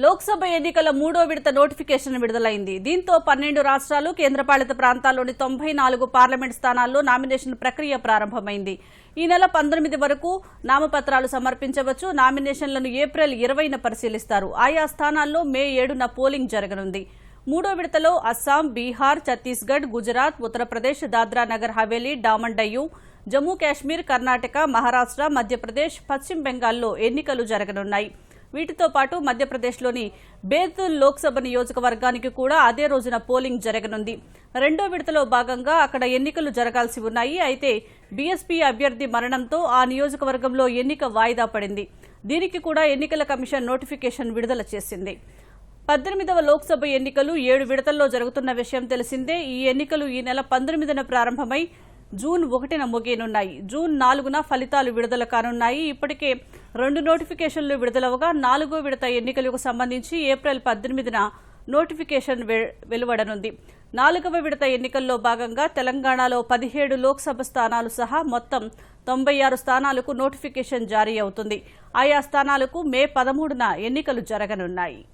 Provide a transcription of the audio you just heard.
లోక్సభ ఎన్నికల మూడో విడత నోటిఫికేషన్ విడుదలైంది. దీంతో పన్నెండు రాష్ట్రాలు కేంద్రపాలిత ప్రాంతాల్లోని తొంభై నాలుగు పార్లమెంట్ స్థానాల్లో నామినేషన్ ప్రక్రియ ప్రారంభమైంది. ఈ నెల పంతొమ్మిది వరకు నామపత్రాలు సమర్పించవచ్చు. నామినేషన్లను ఏప్రిల్ ఇరవైన పరిశీలిస్తారు. ఆయా స్థానాల్లో మే ఏడున పోలింగ్ జరగనుంది. మూడో విడతలో అస్సాం బీహార్ ఛత్తీస్గఢ్ గుజరాత్ ఉత్తరప్రదేశ్ దాద్రా నగర్ హవేలీ డామన్ డయ్యూ జమ్మూ కాశ్మీర్ కర్ణాటక మహారాష్ట్ర మధ్యప్రదేశ్ పశ్చిమ బెంగాల్లో ఎన్నికలు జరగనున్నాయి. వీటితో పాటు మధ్యప్రదేశ్లోని బేతుల్ లోక్సభ నియోజకవర్గానికి కూడా అదే రోజున పోలింగ్ జరగనుంది. రెండో విడతలో భాగంగా అక్కడ ఎన్నికలు జరగాల్సి ఉన్నాయి. అయితే బీఎస్పీ అభ్యర్థి మరణంతో ఆ నియోజకవర్గంలో ఎన్నిక వాయిదా పడింది. దీనికి కూడా ఎన్నికల కమిషన్ నోటిఫికేషన్ విడుదల చేసింది. పద్దెనిమిదవ లోక్సభ ఎన్నికలు ఏడు విడతల్లో జరుగుతున్న విషయం తెలిసిందే. ఈ ఎన్నికలు ఈ నెల పంతొమ్మిదిన ప్రారంభమై జూన్ ఒకటిన ముగియనున్నాయి. జూన్ నాలుగున ఫలితాలు విడుదల కానున్నాయి. ఇప్పటికే రెండు నోటిఫికేషన్లు విడుదలవగా నాలుగో విడత ఎన్నికలకు సంబంధించి ఏప్రిల్ పద్దెనిమిదిన నోటిఫికేషన్ వె- వెలువడనుంది. నాలుగవ విడత ఎన్నికల్లో భాగంగా తెలంగాణలో పదిహేడు లోక్సభ స్థానాలు సహా మొత్తం తొంభై ఆరు స్థానాలకు నోటిఫికేషన్ జారీ అవుతుంది. ఆయా స్థానాలకు మే పదమూడున ఎన్నికలు జరగనున్నాయి.